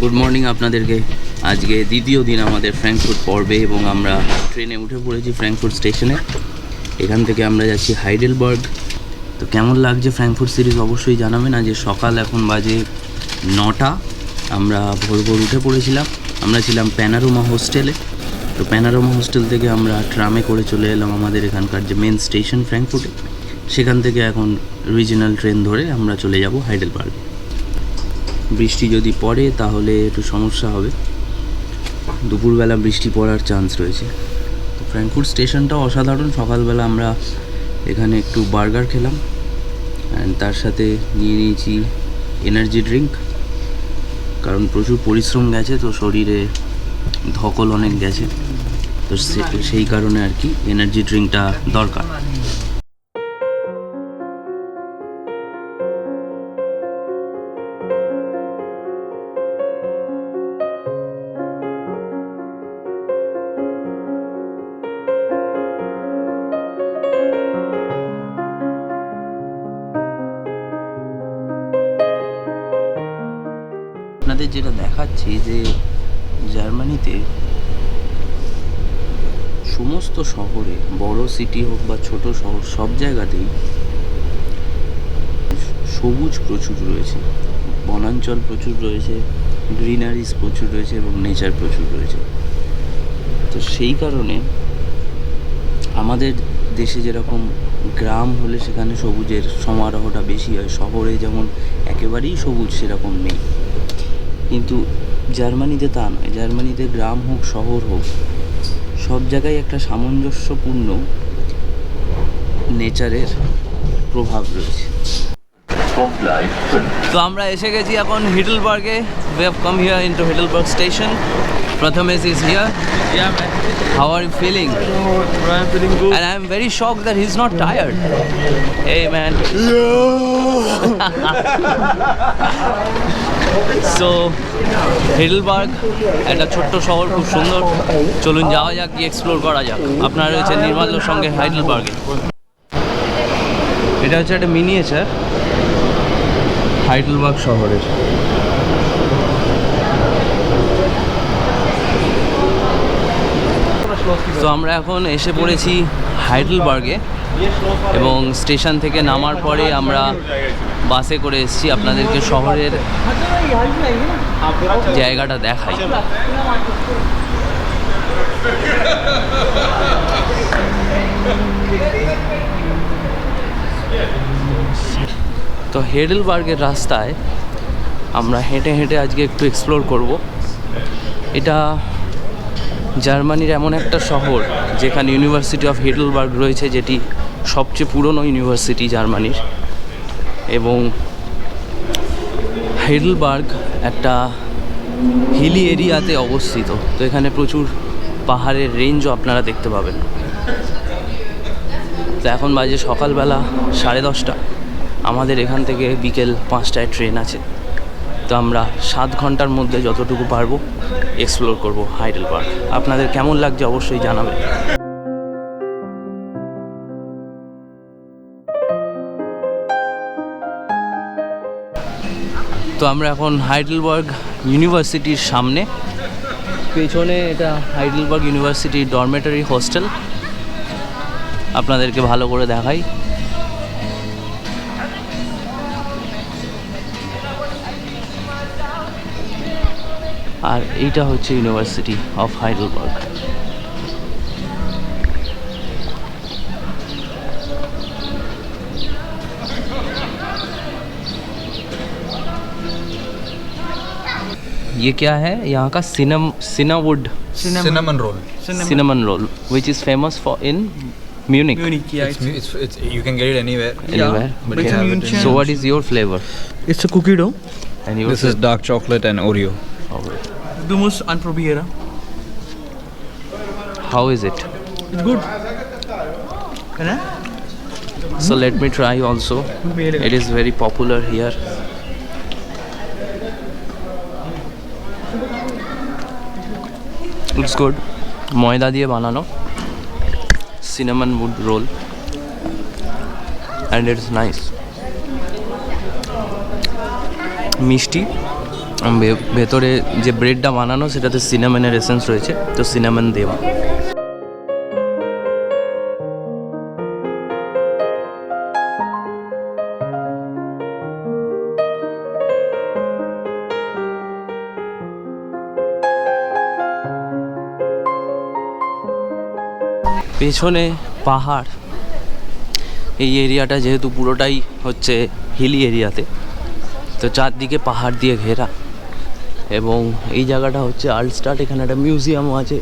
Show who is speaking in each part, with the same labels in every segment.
Speaker 1: Good morning আপনাদেরকে। আজকে দ্বিতীয় দিন আমাদের ফ্র্যাঙ্কফুট পর্বে এবং আমরা ট্রেনে উঠে পড়েছি ফ্র্যাঙ্কফুট স্টেশনে। এখান থেকে আমরা যাচ্ছি হাইডেলবার্গ তো কেমন লাগছে ফ্র্যাঙ্কফুট সিরিজ অবশ্যই জানাবেন। আজ সকাল এখন বাজে নটা। আমরা ভোর ভোর উঠে পড়েছিলাম। আমরা ছিলাম প্যানারোমা হোস্টেলে তো প্যানারোমা হোস্টেল থেকে আমরা ট্রামে করে চলে এলাম আমাদের এখানকার যে মেন স্টেশন ফ্র্যাঙ্কফুটে সেখান থেকে এখন রিজিনাল ট্রেন ধরে আমরা চলে যাব হাইডেলবার্গ বৃষ্টি যদি পড়ে, তাহলে একটু সমস্যা হবে। দুপুরবেলা বৃষ্টি পড়ার চান্স রয়েছে। তো ফ্র্যাঙ্কফুট স্টেশনটাও অসাধারণ। সকালবেলা আমরা এখানে একটু বার্গার খেলাম। অ্যান্ড তার সাথে নিয়ে নিয়েছি এনার্জি ড্রিঙ্ক কারণ প্রচুর পরিশ্রম গেছে, তো শরীরে ধকল অনেক গেছে। তো সেই কারণে আর কি এনার্জি ড্রিঙ্কটা দরকার। সিটি হোক বা ছোট শহর, সব জায়গাতেই সবুজ প্রচুর রয়েছে। বনাঞ্চল প্রচুর রয়েছে গ্রিনারিজ প্রচুর রয়েছে এবং নেচার প্রচুর রয়েছে। তো সেই কারণে আমাদের দেশে যেরকম গ্রাম হলে সেখানে সবুজের সমারোহটা বেশি হয়, শহরে যেমন একেবারেই সবুজ সেরকম নেই। কিন্তু জার্মানিতে তা নয়, জার্মানিতে গ্রাম হোক, শহর হোক, সব জায়গায় একটা সামঞ্জস্যপূর্ণ নেচারের প্রভাব রয়েছে। তো আমরা এসে গেছি এখন হিডলবার্গে। We have come here in to Heidelberg station প্রথম S is here how are you feeling I am very shock that he is not tired a man so Heidelberg একটা ছোট্ট শহর, খুব সুন্দর। চলুন যাওয়া যাক, কি এক্সপ্লোর করা যাক। আপনারা রয়েছে নির্মাল্যর সঙ্গে হাইডলবার্গে এটা হচ্ছে একটা মিনিয়েচার হাইডেলবার্গ শহরের। তো আমরা এখন এসে পড়েছি হাইডেলবার্গে এবং স্টেশন থেকে নামার পরে আমরা বাসে করে এসেছি আপনাদেরকে শহরের জায়গাটা দেখাই। তো হেডেলবার্গের রাস্তায় আমরা হেঁটে হেঁটে আজকে একটু এক্সপ্লোর করব। এটা জার্মানির এমন একটা শহর যেখানে ইউনিভার্সিটি অফ হেডেলবার্গ রয়েছে, যেটি সবচেয়ে পুরনো ইউনিভার্সিটি জার্মানির। এবং হেডেলবার্গ একটা হিলি এরিয়াতে অবস্থিত। তো এখানে প্রচুর পাহাড়ের রেঞ্জও আপনারা দেখতে পাবেন। তো এখন বাজে সকালবেলা সাড়ে দশটা। আমাদের এখান থেকে বিকেল পাঁচটায় ট্রেন আছে। তো আমরা সাত ঘণ্টার মধ্যে যতটুকু পারব এক্সপ্লোর করব হাইডেলবার্গ আপনাদের কেমন লাগছে অবশ্যই জানাবেন। তো আমরা এখন হাইডেলবার্গ ইউনিভার্সিটির সামনে। পেছনে এটা হাইডেলবার্গ ইউনিভার্সিটির ডরমেটারি হোস্টেল আপনাদেরকে ভালো করে দেখাই আর এইটা হচ্ছে ইউনিভার্সিটি অফ হাইডেলবার্গ ये क्या है यहाँ का सिनम सिनावुड
Speaker 2: Cinnamon, roll.
Speaker 1: cinnamon roll which is famous for in Munich
Speaker 3: Munich, yeah.
Speaker 2: It's, mu- it's, it's, you can get it anywhere.
Speaker 1: anywhere
Speaker 3: but
Speaker 2: We
Speaker 3: it's
Speaker 2: have
Speaker 3: a
Speaker 2: it in-
Speaker 3: München.
Speaker 1: so what is your flavor
Speaker 3: It's a cookie dough.
Speaker 1: and your
Speaker 2: This is dark chocolate and Oreo.
Speaker 1: flavor?
Speaker 3: Du musst anprobieren.
Speaker 1: how is it
Speaker 3: It's good. Can I?
Speaker 1: so let me try also
Speaker 3: Very
Speaker 1: it is very popular here it's good ময়দা দিয়ে বানানো cinnamon wood roll. And it's nice. মিষ্টি। ভেতরে যে ব্রেডটা বানানো, সেটাতে সিনামেনের essence রয়েছে, তো সিনামেন দেওয়া। পেছনে পাহাড়। এই এরিয়াটা যেহেতু পুরোটাই হচ্ছে হিলি এরিয়াতে, তো চারদিকে পাহাড় দিয়ে ঘেরা। এবং এই জায়গাটা হচ্ছে আলস্টার্ট এখানে একটা মিউজিয়ামও আছে।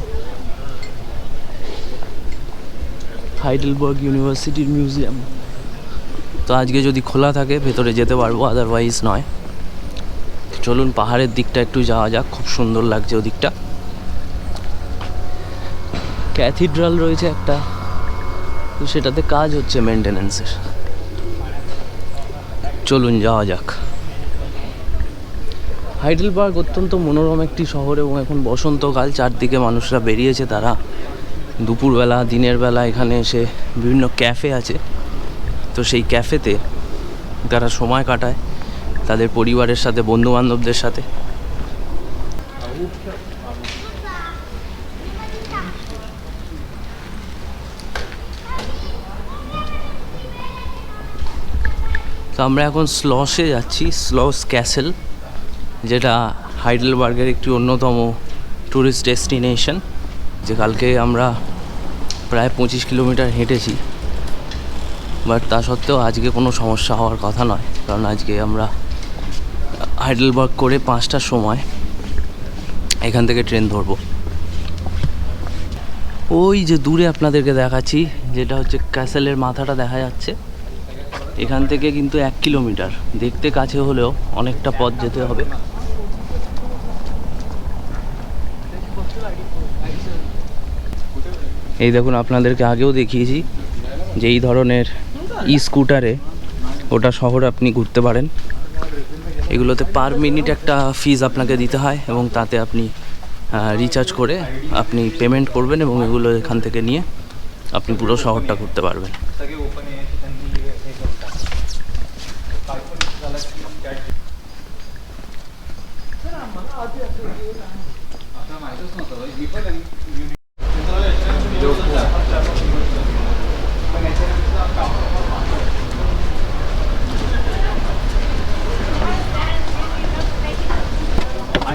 Speaker 1: হাইডেলবার্গ ইউনিভার্সিটির মিউজিয়াম তো আজকে যদি খোলা থাকে, ভেতরে যেতে পারব আদারওয়াইজ নয়। চলুন পাহাড়ের দিকটা একটু যাওয়া যাক, খুব সুন্দর লাগছে ওদিকটা। ক্যাথিড্রাল রয়েছে একটা। তো সেটাতে কাজ হচ্ছে মেনটেনেন্সের চলুন যাওয়া যাক। হাইডেল পার্ক অত্যন্ত মনোরম একটি শহর এবং এখন বসন্তকাল, চারদিকে মানুষরা বেরিয়েছে তারা। দুপুরবেলা, দিনের বেলা এখানে এসে বিভিন্ন ক্যাফে আছে। তো সেই ক্যাফেতে তারা সময় কাটায় তাদের পরিবারের সাথে বন্ধু বান্ধবদের সাথে। তো আমরা এখন স্লসে যাচ্ছি, স্লস ক্যাসেল, যেটা হাইডেলবার্গের একটি অন্যতম ট্যুরিস্ট ডেস্টিনেশন যে কালকে আমরা প্রায় পঁচিশ কিলোমিটার হেঁটেছি। বাট তা সত্ত্বেও আজকে কোনো সমস্যা হওয়ার কথা নয়, কারণ আজকে আমরা হাইডেলবার্গ করে পাঁচটার সময় এখান থেকে ট্রেন ধরবো। ওই যে দূরে আপনাদেরকে দেখাচ্ছি, যেটা হচ্ছে ক্যাসেলের মাথাটা দেখা যাচ্ছে। এখান থেকে কিন্তু এক কিলোমিটার। দেখতে কাছে হলেও অনেকটা পথ যেতে হবে। এই দেখুন, আপনাদেরকে আগেও দেখিয়েছি যে এই ধরনের ই স্কুটারে ওটা শহর আপনি ঘুরতে পারেন। এগুলোতে পার মিনিট একটা ফিজ আপনাকে দিতে হয় এবং তাতে আপনি রিচার্জ করে আপনি পেমেন্ট করবেন এবং এগুলো এখান থেকে নিয়ে আপনি পুরো শহরটা ঘুরতে পারবেন।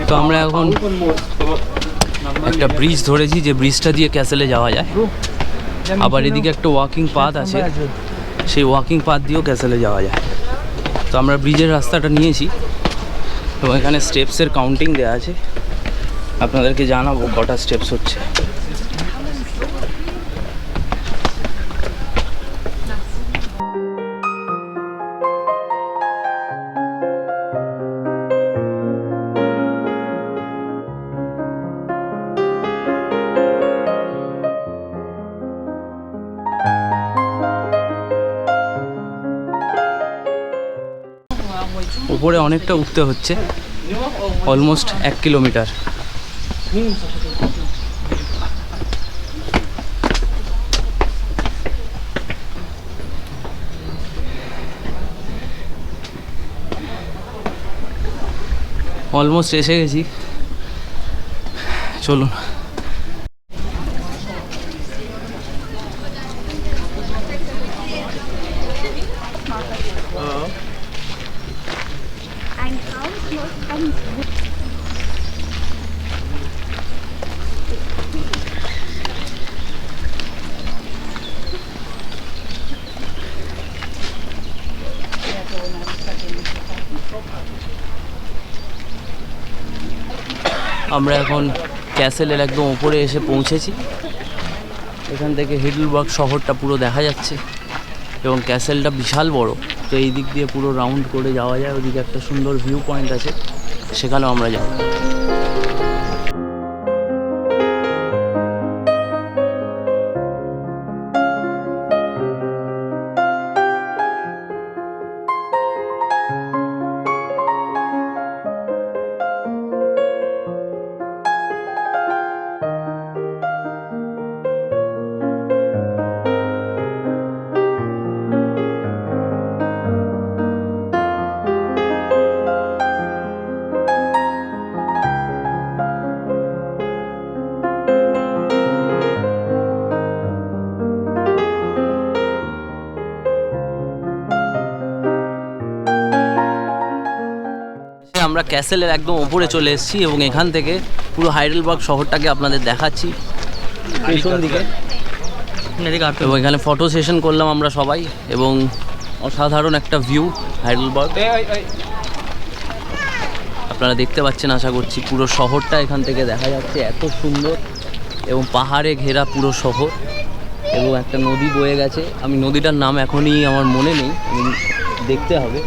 Speaker 1: তো আমরা এখন একটা ব্রিজ ধরেছি, যে ব্রিজটা দিয়ে ক্যাসেলে যাওয়া যায়। আবার এদিকে একটা ওয়াকিং পাথ আছে। সেই ওয়াকিং পাথ দিয়েও ক্যাসেলে যাওয়া যায়। তো আমরা ব্রিজের রাস্তাটা নিয়েছি। এবং এখানে স্টেপসের কাউন্টিং দেওয়া আছে। আপনাদেরকে জানাব কটা স্টেপস হচ্ছে। উপরে অনেকটা উঠতে হচ্ছে অলমোস্ট এক কিলোমিটার অলমোস্ট এসে গেছি। চলুন। আমরা এখন ক্যাসেলের একদম ওপরে এসে পৌঁছেছি। এখান থেকে হিডলবার্গ শহরটা পুরো দেখা যাচ্ছে এবং ক্যাসেলটা বিশাল বড়। তো এই দিক দিয়ে পুরো রাউন্ড করে যাওয়া যায়, ওদিকে একটা সুন্দর ভিউ পয়েন্ট আছে, সেখানেও আমরা যাব। আমরা ক্যাসেলের একদম ওপরে চলে এসেছি এবং এখান থেকে পুরো হাইডেলবার্গ শহরটাকে আপনাদের দেখাচ্ছি। পেছন দিকে। এবং এখানে ফটো সেশন করলাম আমরা সবাই এবং অসাধারণ একটা ভিউ হাইডেলবার্গ আপনারা দেখতে পাচ্ছেন আশা করছি পুরো শহরটা এখান থেকে দেখা যাচ্ছে এত সুন্দর এবং পাহাড়ে ঘেরা পুরো শহর এবং একটা নদী বয়ে গেছে। আমি নদীটার নাম এখনই আমার মনে নেই দেখতে হবে।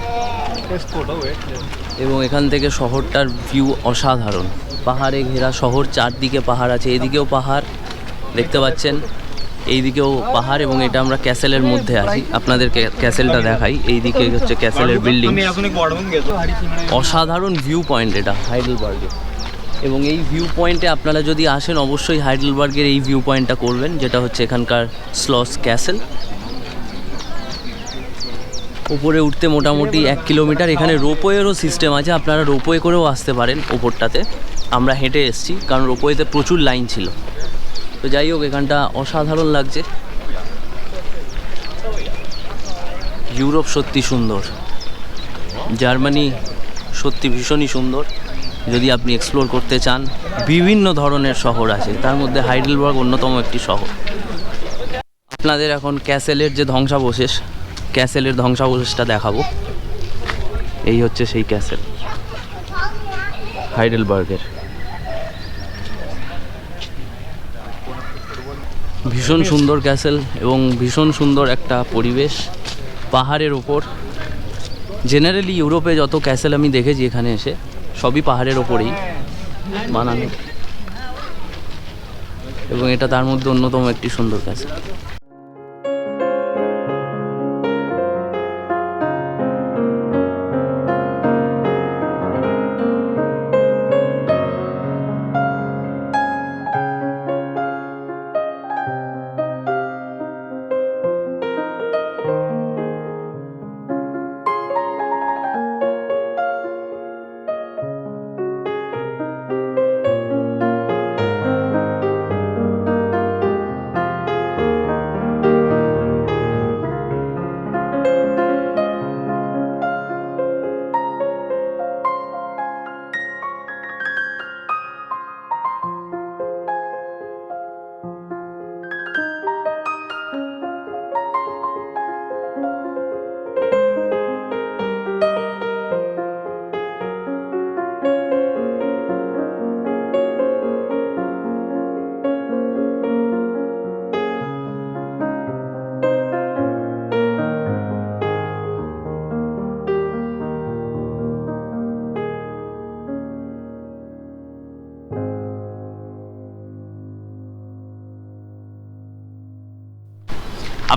Speaker 1: এবং এখান থেকে শহরটার ভিউ অসাধারণ। পাহাড়ে ঘেরা শহর, চারদিকে পাহাড় আছে। এদিকেও পাহাড়, দেখতে পাচ্ছেন? এইদিকেও পাহাড় এবং এটা আমরা ক্যাসেলের মধ্যে আছি। আপনাদের ক্যাসেলটা দেখাই। এইদিকে হচ্ছে ক্যাসেলের বিল্ডিং অসাধারণ ভিউ পয়েন্ট এটা, হাইডেলবার্গে। এবং এই ভিউ পয়েন্টে আপনারা যদি আসেন, অবশ্যই হাইডেলবার্গের এই ভিউ পয়েন্টটা করবেন, যেটা হচ্ছে এখানকার স্লস ক্যাসেল উপরে উঠতে মোটামুটি এক কিলোমিটার। এখানে রোপওয়েরও সিস্টেম আছে, আপনারা রোপওয়ে করেও আসতে পারেন ওপরটাতে। আমরা হেঁটে এসেছি, কারণ রোপওয়েতে প্রচুর লাইন ছিল। তো যাই হোক, এখানটা অসাধারণ লাগছে। ইউরোপ সত্যি সুন্দর। জার্মানি সত্যি ভীষণই সুন্দর। যদি আপনি এক্সপ্লোর করতে চান, বিভিন্ন ধরনের শহর আছে। তার মধ্যে হাইডেলবার্গ অন্যতম একটি শহর। আপনাদের এখন ক্যাসেলের যে ধ্বংসাবশেষ ক্যাসেলের ধ্বংসাবশেষটা দেখাবো। এই হচ্ছে সেই ক্যাসেল। হাইডেলবার্গের। ভীষণ সুন্দর ক্যাসেল এবং ভীষণ সুন্দর একটা পরিবেশ পাহাড়ের ওপর জেনারেলি ইউরোপে যত ক্যাসেল আমি দেখেছি এখানে এসে, সবই পাহাড়ের ওপরেই বানানো। এবং এটা তার মধ্যে অন্যতম একটি সুন্দর ক্যাসেল।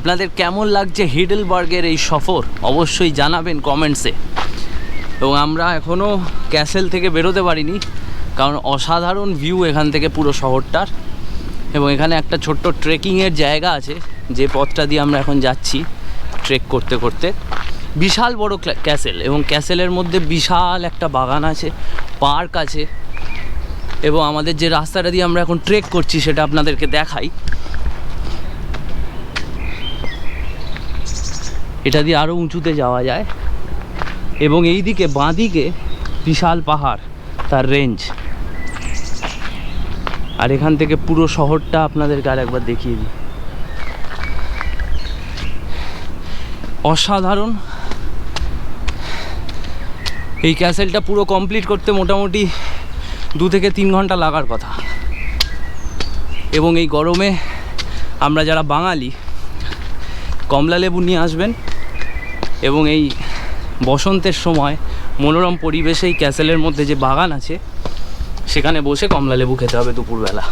Speaker 1: আপনাদের কেমন লাগছে হিডেলবার্গের এই সফর? অবশ্যই জানাবেন কমেন্টসে এবং আমরা এখনও ক্যাসেল থেকে বেরোতে পারিনি, কারণ অসাধারণ ভিউ এখান থেকে পুরো শহরটার। এবং এখানে একটা ছোট্ট ট্রেকিংয়ের জায়গা আছে, যে পথটা দিয়ে আমরা এখন যাচ্ছি ট্রেক করতে করতে। বিশাল বড় ক্যাসেল এবং ক্যাসেলের মধ্যে বিশাল একটা বাগান আছে, পার্ক আছে। এবং আমাদের যে রাস্তাটা দিয়ে আমরা এখন ট্রেক করছি সেটা আপনাদেরকে দেখাই। এটা দিয়ে আরও উঁচুতে যাওয়া যায়। এবং এই দিকে বাঁদিকে বিশাল পাহাড়, তার রেঞ্জ আর এখান থেকে পুরো শহরটা আপনাদেরকে আর একবার দেখিয়ে দিই। অসাধারণ। এই ক্যাসেলটা পুরো কমপ্লিট করতে মোটামুটি দু থেকে তিন ঘণ্টা লাগার কথা। এবং এই গরমে আমরা যারা বাঙালি কমলা লেবু নিয়ে আসবেন এবং এই বসন্তের সময় মনোরম পরিবেশে এই ক্যাসেলের মধ্যে যে বাগান আছে, সেখানে বসে কমলা লেবু খেতে হবে দুপুরবেলা।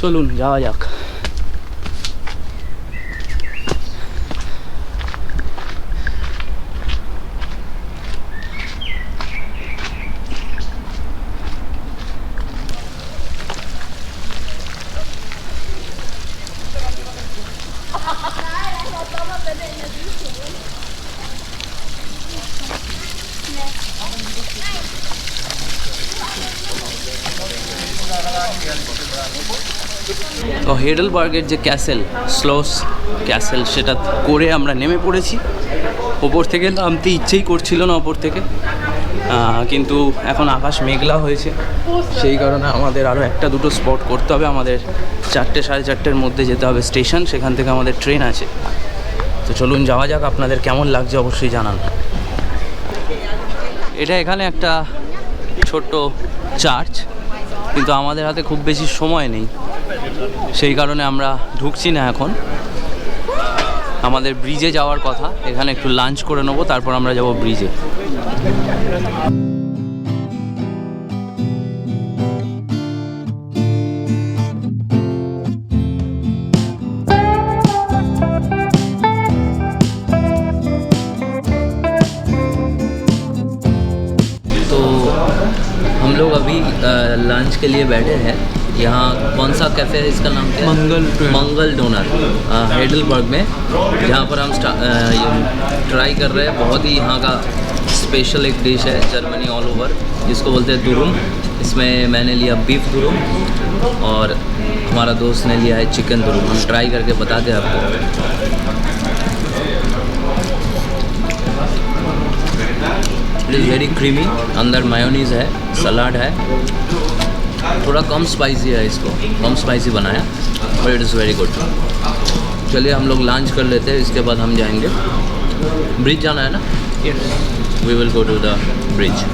Speaker 1: চলুন, যাওয়া যাক তো হেডেলবার্গের যে ক্যাসেল, স্লোস ক্যাসেল, সেটা করে আমরা নেমে পড়েছি। ওপর থেকে নামতে ইচ্ছেই করছিল না ওপর থেকে। কিন্তু এখন আকাশ মেঘলা হয়েছে। সেই কারণে আমাদের আরও একটা দুটো স্পট করতে হবে। আমাদের চারটে, সাড়ে চারটের মধ্যে যেতে হবে স্টেশন, সেখান থেকে আমাদের ট্রেন আছে। তো চলুন, যাওয়া যাক, আপনাদের কেমন লাগছে অবশ্যই জানান। এটা এখানে একটা ছোট্ট চার্চ, কিন্তু আমাদের হাতে খুব বেশি সময় নেই। সেই কারণে আমরা ঢুকছি না এখন আমাদের ব্রিজে যাওয়ার কথা এখানে একটু লাঞ্চ করে নেবো তারপর আমরা যাব ব্রিজে तो हम लोग अभी लंच के लिए बैठे हैं यहाँ कौन सा कैफ़े है? इसका नाम क्या
Speaker 3: मंगल
Speaker 1: मंगल डोनर। हेडलबर्ग में। जहाँ पर हम ट्राई कर रहे हैं। बहुत ही यहाँ का स्पेशल एक डिश है जर्मनी ऑल ओवर जिसको बोलते हैं दुरुम इसमें मैंने लिया बीफ दुरुम और हमारा दोस्त ने लिया है चिकन दुरुम हम ट्राई करके बताते हैं आपको। इट इज़ वेरी क्रीमी अंदर मायोनीज है सलाड है। थोड़ा कम स्पाइसी है इसको। कम स्पाइसी बनाया but it is very good चलिए हम लोग लंच कर लेते हैं इसके बाद हम जाएँगे। ब्रिज जाना है ना? We will go to the bridge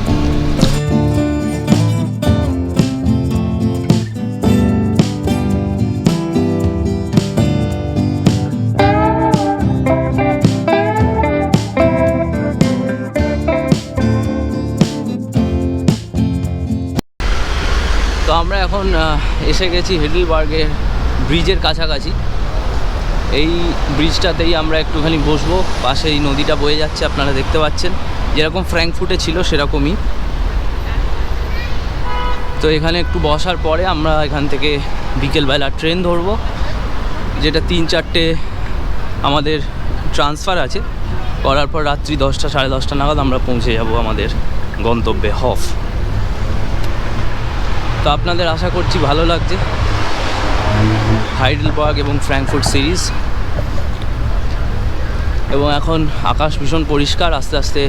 Speaker 1: এখন এসে গেছি হেডেলবার্গের ব্রিজের কাছাকাছি। এই ব্রিজটাতেই আমরা একটুখানি বসবো। পাশে এই নদীটা বয়ে যাচ্ছে, আপনারা দেখতে পাচ্ছেন। যেরকম ফ্র্যাঙ্কফুটে ছিল, সেরকমই। তো এখানে একটু বসার পরে আমরা এখান থেকে বিকেলবেলা ট্রেন ধরবো, যেটা তিন চারটে আমাদের ট্রান্সফার আছে। করার পর রাত্রি দশটা, সাড়ে দশটা নাগাদ আমরা পৌঁছে যাব আমাদের গন্তব্যে, হফ। তো আপনাদের আশা করছি ভালো লাগছে। হাইডেলবার্গ এবং ফ্র্যাঙ্কফুট সিরিজ। এবং এখন আকাশ ভীষণ পরিষ্কার, আস্তে আস্তে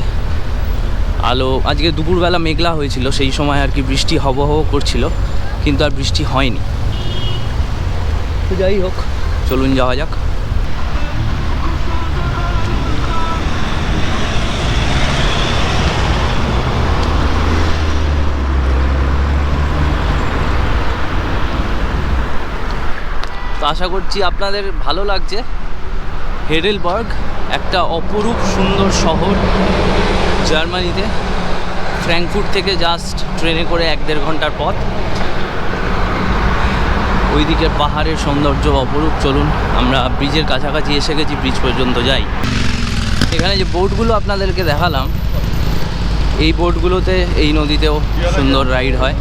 Speaker 1: আলো, আজকে দুপুরবেলা মেঘলা হয়েছিল, সেই সময় আর কি বৃষ্টি হব হব করছিল, কিন্তু আর বৃষ্টি হয়নি। যাই হোক, চলুন যাওয়া যাক। তো আশা করছি আপনাদের ভালো লাগছে। হেডেলবার্গ একটা অপরূপ সুন্দর শহর জার্মানিতে। ফ্র্যাঙ্কফুট থেকে জাস্ট ট্রেনে করে এক দেড় ঘণ্টার পথ। ওইদিকের পাহাড়ের সৌন্দর্য অপরূপ। চলুন, আমরা ব্রিজের কাছাকাছি এসে গেছি, ব্রিজ পর্যন্ত যাই। এখানে যে বোটগুলো আপনাদেরকে দেখালাম, এই বোটগুলোতে এই নদীতেও সুন্দর রাইড হয়।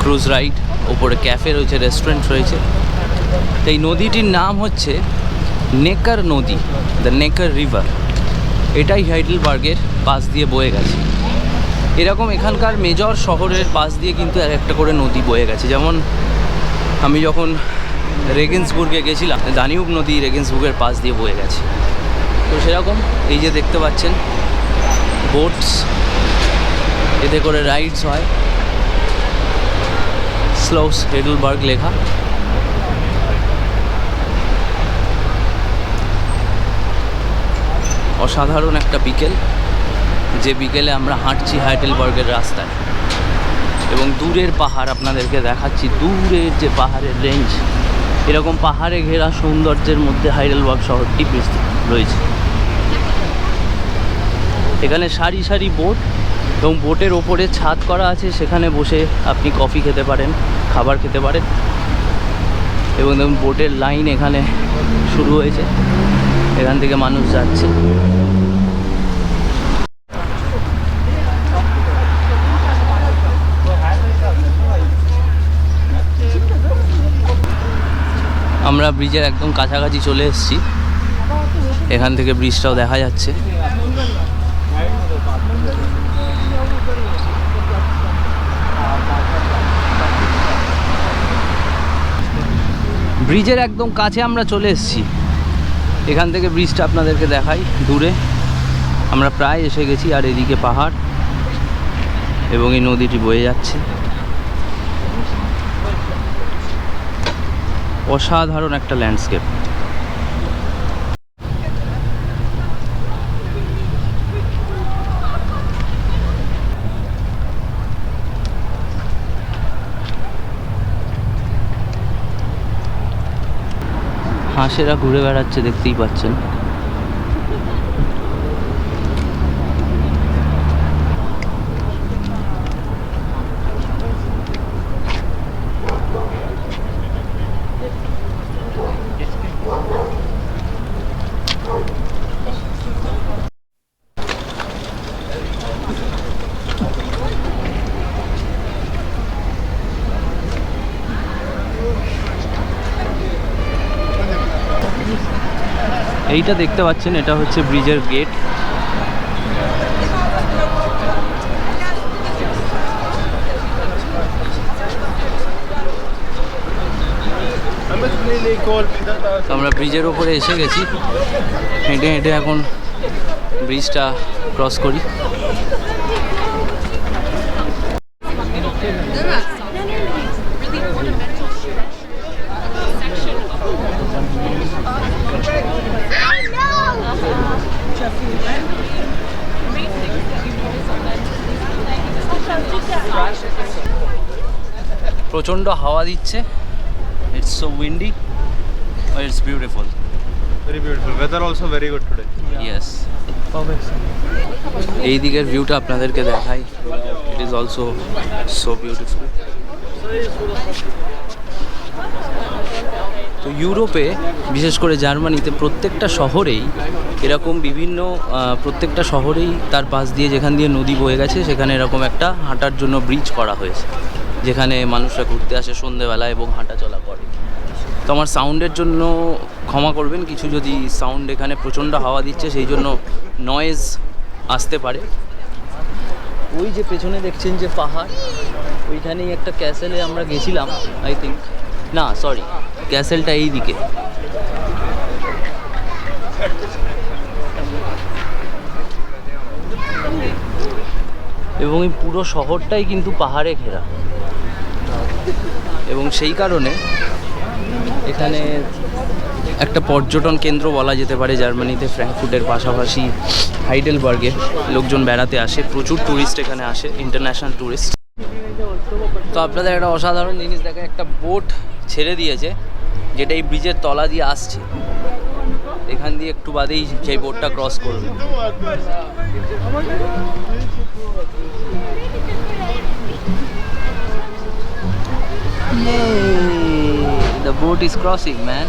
Speaker 1: ক্রুজ রাইড, ওপরে ক্যাফে রয়েছে, রেস্টুরেন্ট রয়েছে। তো এই নদীটির নাম হচ্ছে নেকার নদী দ্য নেকার রিভার এটাই হাইডেলবার্গের পাশ দিয়ে বয়ে গেছে। এরকম এখানকার মেজর শহরের পাশ দিয়ে কিন্তু এক একটা করে নদী বয়ে গেছে। যেমন আমি যখন রেগেন্সবুর্গে গেছিলাম, দানিউব নদী রেগেন্সবুর্গের পাশ দিয়ে বয়ে গেছে। তো সেরকম এই যে দেখতে পাচ্ছেন বোটস এতে করে রাইডস হয়। স্লোস হেডলবার্গ লেখা। অসাধারণ একটা বিকেল, যে বিকেলে আমরা হাঁটছি হাইটেলবার্গের রাস্তায়। এবং দূরের পাহাড় আপনাদেরকে দেখাচ্ছি, দূরের যে পাহাড়ের রেঞ্জ এরকম পাহাড়ে ঘেরা সৌন্দর্যের মধ্যে হাইডেলবার্গ শহরটি রয়েছে। এখানে সারি সারি বোট এবং বোটের ওপরে ছাদ করা আছে, সেখানে বসে আপনি কফি খেতে পারেন, খাবার খেতে পারেন। এবং বোটের লাইন এখানে শুরু হয়েছে। এখান থেকে মানুষ যাচ্ছে। আমরা ব্রিজের একদম কাছাকাছি চলে এসেছি। এখান থেকে ব্রিজটাও দেখা যাচ্ছে। ব্রিজের একদম কাছে আমরা চলে এসেছি। এখান থেকে ব্রিজটা আপনাদেরকে দেখাই, দূরে। আমরা প্রায় এসে গেছি আর এদিকে পাহাড় এবং এই নদীটি বয়ে যাচ্ছে। অসাধারণ একটা ল্যান্ডস্কেপ। হাঁসেরা ঘুরে বেড়াচ্ছে দেখতেই পাচ্ছেন। এইটা দেখতে পাচ্ছেন, এটা হচ্ছে ব্রিজের গেট। আমরা ব্রিজের ওপরে এসে গেছি। হেঁটে হেঁটে এখন ব্রিজটা ক্রস করি। প্রচণ্ড হাওয়া দিচ্ছে। It's so windy it's beautiful
Speaker 4: Very beautiful. Weather also very good today.
Speaker 1: Yes এই দিকের ভিউটা আপনাদেরকে দেখাই। It is also so beautiful তো ইউরোপে বিশেষ করে জার্মানিতে প্রত্যেকটা শহরেই এরকম বিভিন্ন প্রত্যেকটা শহরেই তার পাশ দিয়ে যেখান দিয়ে নদী বয়ে গেছে সেখানে এরকম একটা হাঁটার জন্য ব্রিজ করা হয়েছে। যেখানে মানুষরা ঘুরতে আসে সন্ধেবেলা এবং হাঁটা চলা করে। তো আমার সাউন্ডের জন্য ক্ষমা করবেন, কিছু যদি সাউন্ড এখানে প্রচণ্ড হাওয়া দিচ্ছে, সেই জন্য নয়েজ আসতে পারে। ওই যে পেছনে দেখছেন যে পাহাড়, ওইখানেই একটা ক্যাসেলে আমরা গেছিলাম আই থিঙ্ক না সরি ক্যাসেলটা এই দিকে এবং এই পুরো শহরটাই কিন্তু পাহাড়ে ঘেরা। এবং সেই কারণে এখানে একটা পর্যটন কেন্দ্র বলা যেতে পারে জার্মানিতে ফ্র্যাঙ্কফুটের পাশাপাশি হাইডেলবার্গে লোকজন বেড়াতে আসে, প্রচুর ট্যুরিস্ট এখানে আসে ইন্টারন্যাশনাল ট্যুরিস্ট তো আপনাদের একটা অসাধারণ জিনিস দেখে একটা বোট ছেড়ে দিয়েছে, যেটা এই ব্রিজের তলা দিয়ে আসছে। এখান দিয়ে একটু বাদেই সেই বোটটা ক্রস করবে। Yay! The boat is crossing, man.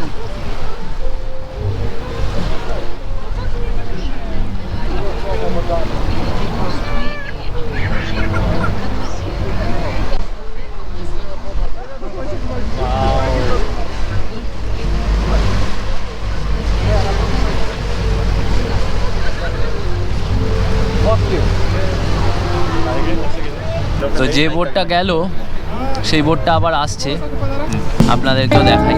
Speaker 1: তো যে বোটটা গেল সেই বোর্ডটা আবার আসছে। আপনাদেরকেও দেখাই।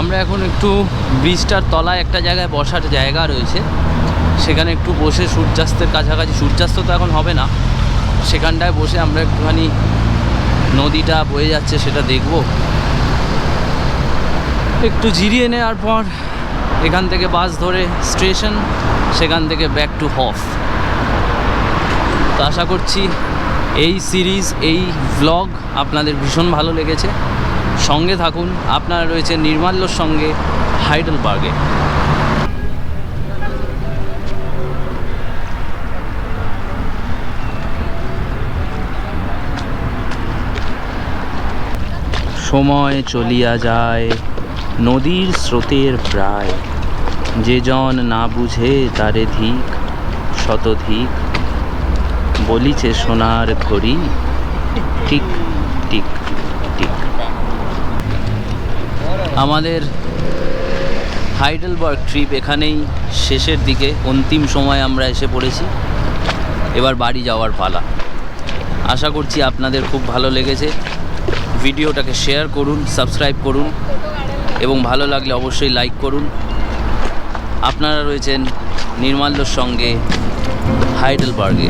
Speaker 1: আমরা এখন একটু ব্রিজটার তলায় একটা জায়গায় বসার জায়গা রয়েছে। সেখানে একটু বসে সূর্যাস্তের কাছাকাছি, সূর্যাস্ত তো এখন হবে না। সেখানটায় বসে আমরা একটুখানি নদীটা বয়ে যাচ্ছে সেটা দেখব। একটু জিরিয়ে নেওয়ার পর এখান থেকে বাস ধরে স্টেশন, সেখান থেকে ব্যাক টু হফ। তো আশা করছি এই সিরিজ, এই ভ্লগ আপনাদের ভীষণ ভালো লেগেছে। সঙ্গে থাকুন। আপনারা রয়েছে নির্মাল্যর সঙ্গে হাইডেলবার্গে। সময় চলিয়া যায়, নদীর স্রোতের প্রায়। যে জন না বুঝে তারে ধিক শতধিক বলিছে সোনার ঘড়ি, টিক টিক। আমাদের হাইডেলবার্গ ট্রিপ এখানেই শেষের দিকে, অন্তিম সময় আমরা এসে পড়েছি। এবার বাড়ি যাওয়ার পালা। আশা করছি আপনাদের খুব ভালো লেগেছে। ভিডিওটাকে শেয়ার করুন, সাবস্ক্রাইব করুন এবং ভালো লাগলে অবশ্যই লাইক করুন। আপনারা রয়েছেন নির্মাল্যর সঙ্গে হাইডেলবার্গে।